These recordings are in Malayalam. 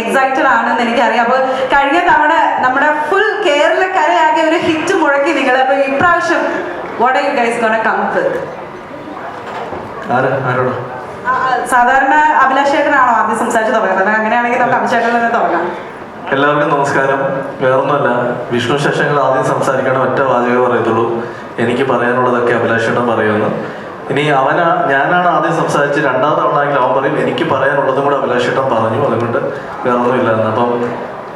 എക്സൈറ്റഡ് ആണെന്ന് എനിക്കറിയാം. അപ്പോൾ കഴിഞ്ഞ തവണ നമ്മുടെ ഫുൾ കേരളക്കരയാകെ ഒരു ഹിറ്റ് മുഴക്കി നിങ്ങൾ അപ്പോൾ ഇപ്രാവശ്യം what are you guys gonna come with സാധാരണ അഭിലാഷേട്ടനാണോ ആദ്യം സംസാരിച്ച് തുടങ്ങുന്നത്? അങ്ങനെയാണെങ്കിൽ നമുക്ക് അഭിഷേകത്തിൽ നിന്ന് തുടങ്ങാം. എല്ലാവർക്കും നമസ്കാരം. വേറൊന്നുമല്ല വിഷ്ണു ശേഷങ്ങൾ ആദ്യം സംസാരിക്കണം ഒറ്റ വാചകം പറയത്തുള്ളൂ എനിക്ക് പറയാനുള്ളതൊക്കെ അഭിലാഷേട്ടൻ പറയുമെന്ന് ഇനി അവനാ ഞാനാണ് ആദ്യം സംസാരിച്ച് രണ്ടാം തവണ അവൻ പറയും. എനിക്ക് പറയാനുള്ളതും കൂടെ അഭിലാഷിട്ടം പറഞ്ഞു. അതുകൊണ്ട് വേറൊന്നുമില്ല എന്ന് അപ്പം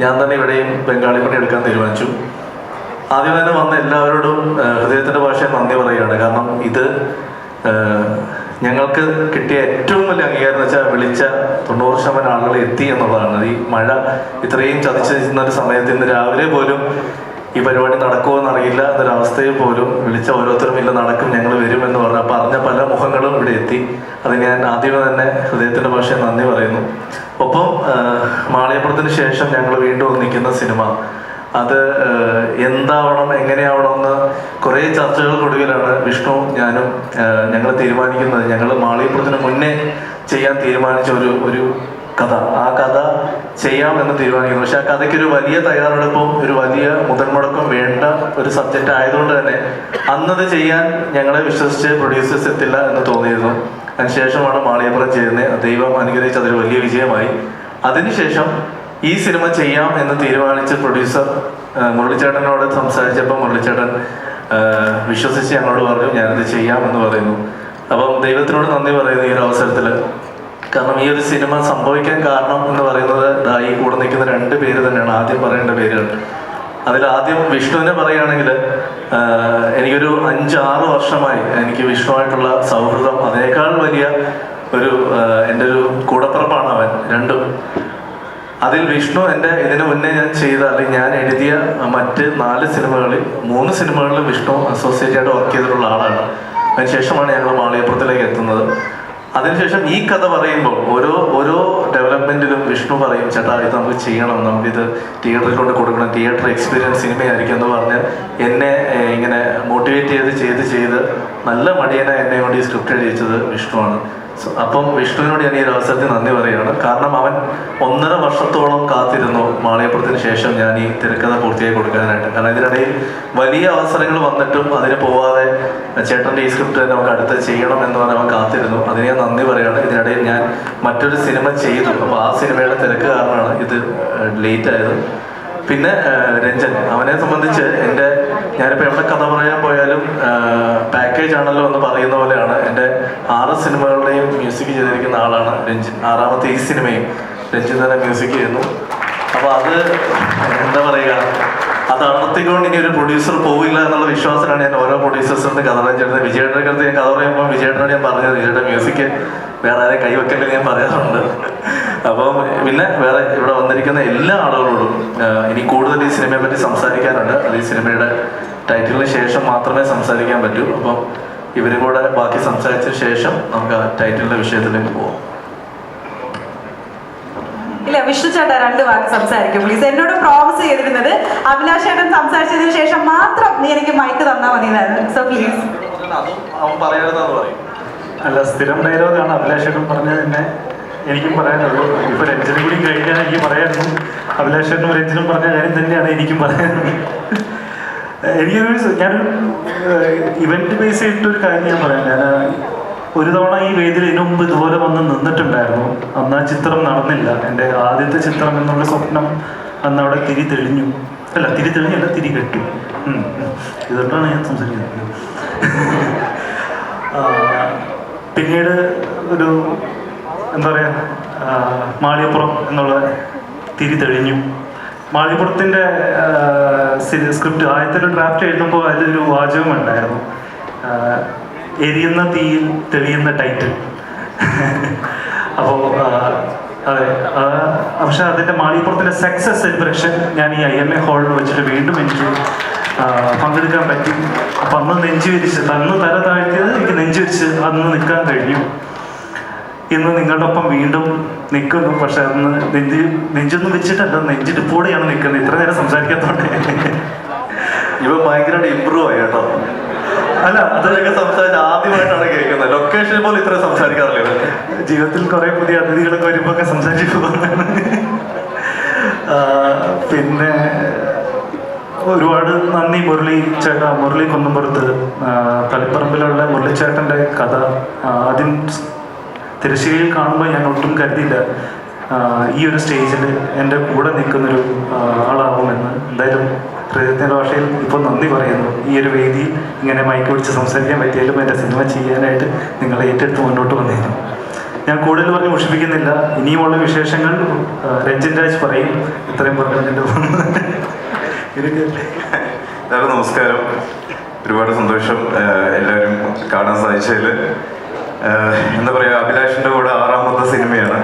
ഞാൻ തന്നെ ഇവിടെയും ബംഗാളി പണി എടുക്കാൻ തീരുമാനിച്ചു. ആദ്യം തന്നെ വന്ന എല്ലാവരോടും ഹൃദയത്തിന്റെ ഭാഷയെ നന്ദി പറയുകയാണ്. കാരണം ഇത് ഞങ്ങൾക്ക് കിട്ടിയ ഏറ്റവും വലിയ അംഗീകാരം എന്ന് വെച്ചാൽ വിളിച്ച തൊണ്ണൂറ് ശതമാനം ആളുകൾ എത്തി എന്നുള്ളതാണ്. ഈ മഴ ഇത്രയും ചതിച്ചിരുന്ന ഒരു സമയത്ത് ഇന്ന് രാവിലെ പോലും ഈ പരിപാടി നടക്കുമോ എന്നറിയില്ല. എന്നൊരവസ്ഥയിൽ പോലും വിളിച്ച ഓരോരുത്തരും ഇല്ല നടക്കും ഞങ്ങൾ വരും എന്ന് പറഞ്ഞു അപ്പോൾ അറിഞ്ഞ പല മുഖങ്ങളും ഇവിടെ എത്തി. അത് ഞാൻ ആദ്യമേ തന്നെ ഹൃദയത്തിന്റെ ഭാഷയിൽ നന്ദി പറയുന്നു. ഒപ്പം മാളിയപ്പുറത്തിന് ശേഷം ഞങ്ങൾ വീണ്ടും ഒന്നിക്കുന്ന സിനിമ. അത് എന്താവണം എങ്ങനെയാവണം എന്ന് കുറേ ചർച്ചകൾക്കൊടുവിലാണ് വിഷ്ണു ഞാനും ഞങ്ങൾ തീരുമാനിക്കുന്നത്. ഞങ്ങൾ മാളിയപ്പുറത്തിന് മുന്നേ ചെയ്യാൻ തീരുമാനിച്ച ഒരു ഒരു കഥ. ആ കഥ ചെയ്യാം എന്ന് തീരുമാനിക്കുന്നു. പക്ഷെ ആ കഥയ്ക്ക് ഒരു വലിയ തയ്യാറെടുപ്പും ഒരു വലിയ മുതൽമുടക്കും വേണ്ട ഒരു സബ്ജക്റ്റ് ആയതുകൊണ്ട് തന്നെ അന്നത് ചെയ്യാൻ ഞങ്ങളെ വിശ്വസിച്ച് പ്രൊഡ്യൂസേഴ്സ് എത്തില്ല എന്ന് തോന്നിയിരുന്നു. അതിനുശേഷമാണ് മാളിയപ്പുറം ചെയ്യുന്നത് ദൈവം അനുഗ്രഹിച്ച് അതൊരു വലിയ വിജയമായി. അതിനുശേഷം ഈ സിനിമ ചെയ്യാം എന്ന് തീരുമാനിച്ച് പ്രൊഡ്യൂസർ മുരളിച്ചേട്ടനോട് സംസാരിച്ചപ്പോൾ മുരളിച്ചേട്ടൻ വിശ്വസിച്ച് ഞങ്ങളോട് പറഞ്ഞു ഞാനിത് ചെയ്യാം എന്ന് പറയുന്നു. അപ്പം ദൈവത്തിനോട് നന്ദി പറയുന്നു ഈ ഒരു അവസരത്തിൽ കാരണം ഈ ഒരു സിനിമ സംഭവിക്കാൻ കാരണം എന്ന് പറയുന്നത് ഈ കൂടെ നിൽക്കുന്ന രണ്ട് പേര് തന്നെയാണ്. ആദ്യം പറയേണ്ട പേരുകൾ. അതിൽ ആദ്യം വിഷ്ണുവിനെ പറയുകയാണെങ്കിൽ എനിക്കൊരു അഞ്ചാറ് വർഷമായി എനിക്ക് വിഷ്ണുവായിട്ടുള്ള സൗഹൃദം. അതിനേക്കാൾ വലിയ ഒരു എന്റെ ഒരു കൂടപ്പുറപ്പാണ് അവൻ രണ്ടും. അതിൽ വിഷ്ണു എന്റെ ഇതിനു മുന്നേ ഞാൻ ചെയ്ത അല്ലെങ്കിൽ ഞാൻ എഴുതിയ മറ്റ് നാല് സിനിമകളിൽ മൂന്ന് സിനിമകളിൽ വിഷ്ണു അസോസിയേറ്റ് ആയിട്ട് വർക്ക് ചെയ്തിട്ടുള്ള ആളാണ്. അതിനുശേഷമാണ് ഞങ്ങൾ മാളിയപ്പുറത്തിലേക്ക് എത്തുന്നത്. അതിനുശേഷം ഈ കഥ പറയുമ്പോൾ ഓരോ ഓരോ ഡെവലപ്മെന്റിലും വിഷ്ണു പറയും ചേട്ടാ ഇത് നമുക്ക് ചെയ്യണം. നമുക്കിത് തിയേറ്ററിൽ കൊണ്ട് കൊടുക്കണം. തിയേറ്റർ എക്സ്പീരിയൻസ് സിനിമയായിരിക്കും എന്ന് പറഞ്ഞ് എന്നെ ഇങ്ങനെ മോട്ടിവേറ്റ് ചെയ്ത് ചെയ്ത് ചെയ്ത് നല്ല മടിയനെ എന്നെ കൊണ്ട് ഈ സ്ക്രിപ്റ്റ് എഴുതിച്ചത് വിഷ്ണുവാണ് അപ്പം വിഷ്ണുവിനോട് ഞാൻ ഈ ഒരു അവസരത്തിൽ നന്ദി പറയുകയാണ്. കാരണം അവൻ ഒന്നര വർഷത്തോളം കാത്തിരുന്നു. മാളികപ്പുറത്തിന് ശേഷം ഞാൻ ഈ തിരക്കഥ പൂർത്തിയായി കൊടുക്കാനായിട്ട്. കാരണം ഇതിനിടയിൽ വലിയ അവസരങ്ങൾ വന്നിട്ടും അതിന് പോവാതെ ചേട്ടന്റെ ഈ സ്ക്രിപ്റ്റ് നമുക്ക് അടുത്ത് ചെയ്യണം എന്ന് പറഞ്ഞാൽ കാത്തിരുന്നു. അതിന് ഞാൻ നന്ദി പറയുകയാണ്. ഇതിനിടയിൽ ഞാൻ മറ്റൊരു സിനിമ ചെയ്തു. അപ്പോൾ ആ സിനിമയുടെ തിരക്ക് കാരണമാണ് ഇത് ലേറ്റ് ആയത്. പിന്നെ രഞ്ജൻ. അവനെ സംബന്ധിച്ച് എന്റെ ഞാനിപ്പോൾ എവിടെ കഥ പറയാൻ പോയാലും പാക്കേജ് ആണല്ലോ എന്ന് പറയുന്ന പോലെയാണ് എന്റെ ആറ് സിനിമകളുടെയും മ്യൂസിക് ചെയ്തിരിക്കുന്ന ആളാണ് രഞ്ജിൻ. ആറാമത്തെ ഈ സിനിമയും രഞ്ജിൻ തന്നെ മ്യൂസിക് ചെയ്യുന്നു. അപ്പോൾ അത് എന്താ പറയുക? അത് അണർത്തിക്കൊണ്ട് ഇനി ഒരു പ്രൊഡ്യൂസർ പോവില്ല എന്നുള്ള വിശ്വാസത്തിലാണ് ഞാൻ ഓരോ പ്രൊഡ്യൂസേഴ്സിന് കഥ പറയാൻ ചേർന്നത് വിജയേട്ടന്റെ അടുത്ത് ഞാൻ കഥ പറയുമ്പോൾ വിജയേട്ടനോട് ഞാൻ പറഞ്ഞത് വിജയുടെ മ്യൂസിക് വേറെ ആരെ കൈവെക്കല്ലേ ഞാൻ പറയാറുണ്ട്. അപ്പം പിന്നെ വേറെ ഇവിടെ വന്നിരിക്കുന്ന എല്ലാ ആളുകളോടും ഇനി കൂടുതൽ ഈ സിനിമയെ പറ്റി സംസാരിക്കാനുണ്ട്. അത് ഈ സിനിമയുടെ ടൈറ്റിലിന് ശേഷം മാത്രമേ സംസാരിക്കാൻ പറ്റൂ. അപ്പം ഇവരും കൂടെ ബാക്കി സംസാരിച്ച ശേഷം നമുക്ക് ആ ടൈറ്റിലിന്റെ വിഷയത്തിലേക്ക് പോവാം. ഇല്ല വിഷ്ണു ചേട്ടാ രണ്ട് വാക്ക് സംസാരിക്കും പ്ലീസ് എന്നോട് പ്രോമിസ് ചെയ്തിരുന്നത് അഭിലാഷ് ചേട്ടൻ സംസാരിച്ചതിന് ശേഷം മാത്രം നീ എനിക്ക് മൈക്ക് തന്നാൽ മതി സോ പ്ലീസ് അല്ല സ്ഥിരം ഡയലോഗാണ് അഭിലാഷേട്ടൻ പറഞ്ഞത് തന്നെ എനിക്കും പറയാനുള്ളൂ. ഇപ്പൊ രഞ്ജനും കൂടി കഴിഞ്ഞാൽ എനിക്ക് പറയാനും അഭിലാഷേട്ടനും രഞ്ജനും പറഞ്ഞ കാര്യം തന്നെയാണ് എനിക്കും പറയാനുള്ളത്. എനിക്കൊരു ഞാൻ ഇവന്റ് ബേസ് ചെയ്തിട്ടൊരു കാര്യം ഞാൻ പറയാം. ഞാൻ ഒരു തവണ ഈ വേദിയിൽ ഇതിനു മുമ്പ് ഇതുപോലെ വന്ന് നിന്നിട്ടുണ്ടായിരുന്നു. അന്ന് ആ ചിത്രം നടന്നില്ല. എന്റെ ആദ്യത്തെ ചിത്രം എന്നുള്ള സ്വപ്നം അന്ന് അവിടെ തിരി തെളിഞ്ഞു. അല്ല തിരി തെളിഞ്ഞല്ല തിരി കെട്ടു. ഇതുകൊണ്ടാണ് ഞാൻ സംസാരിക്കുന്നത്. പിന്നീട് ഒരു എന്താ പറയുക മാളിയപ്പുറം എന്നുള്ള തിരി തെളിഞ്ഞു. മാളികപ്പുറത്തിന്റെ സ്ക്രിപ്റ്റ് ആദ്യത്തെ ഒരു ഡ്രാഫ്റ്റ് എഴുതുമ്പോൾ അതിലൊരു വാചകം ഉണ്ടായിരുന്നു എരിയുന്ന തീയിൽ തെളിയുന്ന ടൈറ്റിൽ അപ്പോൾ അതെ പക്ഷെ അതിന്റെ മാളികപ്പുറത്തിന്റെ സക്സസ് സെലിബ്രേഷൻ ഞാൻ ഈ ഐ എം എ ഹാളിൽ വെച്ചിട്ട് വീണ്ടും എനിക്ക് പങ്കെടുക്കാൻ പറ്റി. അപ്പം അന്ന് നെഞ്ചു വിരിച്ച് അന്ന് തല താഴ്ത്തിയത് എനിക്ക് നെഞ്ചു വിരിച്ച് അന്ന് നിൽക്കാൻ കഴിഞ്ഞു. ഇന്ന് നിങ്ങളുടെ ഒപ്പം വീണ്ടും നിൽക്കുന്നു. പക്ഷെ അന്ന് നെഞ്ച് നെഞ്ചൊന്നും വെച്ചിട്ടല്ല നെഞ്ചിടിപ്പോടെയാണ് നിൽക്കുന്നത്. ഇത്ര നേരം സംസാരിക്കാത്തോണ്ട് അത്രയൊക്കെ സംസാരിച്ച് ആദ്യമായിട്ടാണ് കേൾക്കുന്നത്. ലൊക്കേഷൻ പോലും ഇത്ര സംസാരിക്കാറില്ല. ജീവിതത്തിൽ കുറെ പുതിയ അതിഥികളൊക്കെ വരുമ്പോ ഒക്കെ സംസാരിച്ചു പിന്നെ ഒരുപാട് നന്ദി മുരളി ചേട്ട. മുരളി കുന്നുംപുറത്ത്. തളിപ്പറമ്പിലുള്ള മുരളിച്ചേട്ടന്റെ കഥ. ആദ്യം തിരശ്ശേരിയിൽ കാണുമ്പോൾ ഞാൻ ഒട്ടും കരുതിയില്ല. ഈ ഒരു സ്റ്റേജിൽ എന്റെ കൂടെ നിൽക്കും ഹൃദയത്തിന്റെ ഭാഷയിൽ ഇപ്പോൾ നന്ദി പറയുന്നു. ഈ ഒരു വേദിയിൽ ഇങ്ങനെ മൈക്ക് പിടിച്ച് സംസാരിക്കാൻ പറ്റിയാലും എന്റെ സിനിമ ചെയ്യാനായിട്ട് നിങ്ങൾ ഏറ്റെടുത്ത് മുന്നോട്ട് വന്നിരുന്നു ഞാൻ കൂടുതൽ പറഞ്ഞ് മുഷിപ്പിക്കുന്നില്ല ഇനിയുമുള്ള വിശേഷങ്ങൾ രഞ്ജൻ രാജ് പറയും. ഇത്രയും പറഞ്ഞതിന്റെ എല്ലാവരും നമസ്കാരം. ഒരുപാട് സന്തോഷം എല്ലാവരും കാണാൻ സാധിച്ചതിൽ. എന്താ പറയുക അഭിലാഷിന്റെ കൂടെ ആറാമത്തെ സിനിമയാണ്.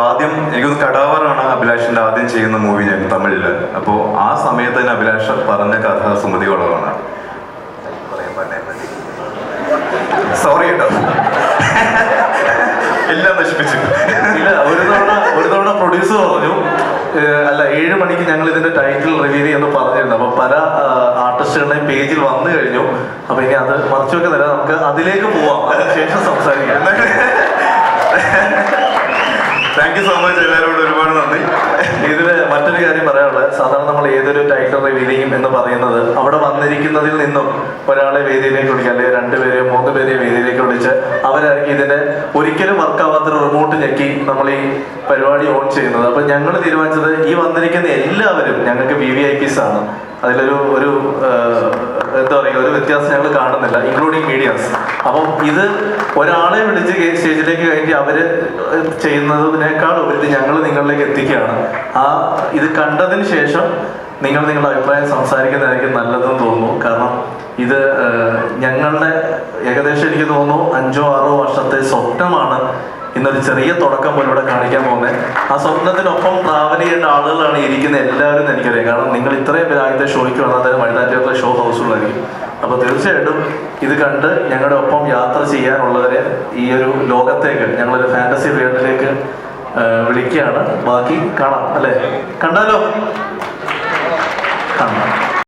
ആദ്യം എനിക്കൊന്ന് കടാവറാണ് അഭിലാഷിന്റെ ആദ്യം ചെയ്യുന്ന മൂവി ഞാൻ തമിഴിൽ. അപ്പോൾ ആ സമയത്ത് തന്നെ അഭിലാഷ് പറഞ്ഞ കഥ സുമതി വളവാണ് സോറി കേട്ടോ. എല്ലാം നശിപ്പിച്ചു. ഇല്ല ഒരു തവണ ഒരു തവണ പ്രൊഡ്യൂസർ പറഞ്ഞു അല്ല ഏഴ് മണിക്ക് ഞങ്ങൾ ഇതിന്റെ ടൈറ്റിൽ റിവീൽ ചെയ്യുന്നു പറഞ്ഞിരുന്നു അപ്പൊ പല ആർട്ടിസ്റ്റുകളുടെ പേജിൽ വന്നു കഴിഞ്ഞു. അപ്പൊ ഇനി അത് മറച്ചു വെക്കുന്നില്ല നമുക്ക് അതിലേക്ക് പോവാം. അതിനുശേഷം സംസാരിക്കാം താങ്ക് യു സോ മച്ച് എല്ലാവരോടും ഒരുപാട് നന്ദി ഇതിൽ മറ്റൊരു കാര്യം പറയാനുള്ളത് സാധാരണ നമ്മൾ ഏതൊരു ടൈറ്റിൽ റിവീലിംഗ് എന്ന് പറയുന്നത് അവിടെ വന്നിരിക്കുന്നതിൽ നിന്നും ഒരാളെ വേദിയിലേക്ക് വിളിക്കുക അല്ലെങ്കിൽ രണ്ടുപേരെയോ മൂന്ന് പേരെയോ വേദിയിലേക്ക് വിളിച്ച് അവരായിരിക്കും ഇതിന്റെ ഒരിക്കലും വർക്കാവാത്ത റിമോട്ട് ഞെക്കി നമ്മൾ ഈ പരിപാടി ഓൺ ചെയ്യുന്നത്. അപ്പൊ ഞങ്ങൾ തീരുമാനിച്ചത് ഈ വന്നിരിക്കുന്ന എല്ലാവരും ഞങ്ങൾക്ക് വി വി ഐ പീസ് ആണ്. അതിലൊരു ഒരു എന്താ പറയുക ഒരു വ്യത്യാസം ഞങ്ങൾ കാണുന്നില്ല ഇൻക്ലൂഡിങ് മീഡിയാസ് അപ്പം ഇത് ഒരാളെ വിളിച്ച് സ്റ്റേജിലേക്ക് കയറ്റി അവർ ചെയ്യുന്നതിനേക്കാൾ ഉപരി ഞങ്ങൾ നിങ്ങളിലേക്ക് എത്തിക്കുകയാണ്. ആ ഇത് കണ്ടതിന് ശേഷം നിങ്ങൾ നിങ്ങളുടെ അഭിപ്രായം സംസാരിക്കുന്നതായിരിക്കും നല്ലതെന്ന് തോന്നുന്നു. കാരണം ഇത് ഞങ്ങളുടെ ഏകദേശം എനിക്ക് തോന്നുന്നു അഞ്ചോ ആറോ വർഷത്തെ സ്വപ്നമാണ് ഇന്നൊരു ചെറിയ തുടക്കം പോലും ഇവിടെ കാണിക്കാൻ പോകുന്നത്. ആ സ്വപ്നത്തിനൊപ്പം ട്രാവൽ ചെയ്യേണ്ട ആളുകളാണ് ഇരിക്കുന്ന എല്ലാവരും എനിക്കറിയാം. കാരണം നിങ്ങൾ ഇത്രയും പേര് ആദ്യത്തെ ഷോയ്ക്ക് വന്നാൽ വഴുതാറ്റിയുള്ള ഷോ ഹൗസുള്ളായിരിക്കും അപ്പോൾ തീർച്ചയായിട്ടും ഇത് കണ്ട് ഞങ്ങളുടെ ഒപ്പം യാത്ര ചെയ്യാനുള്ളവരെ ഈ ഒരു ലോകത്തേക്ക് ഞങ്ങളൊരു ഫാന്റസി വേൾഡിലേക്ക് വിളിക്കുകയാണ്. ബാക്കി കാണാം അല്ലേ? കണ്ടാലോ? കാണാം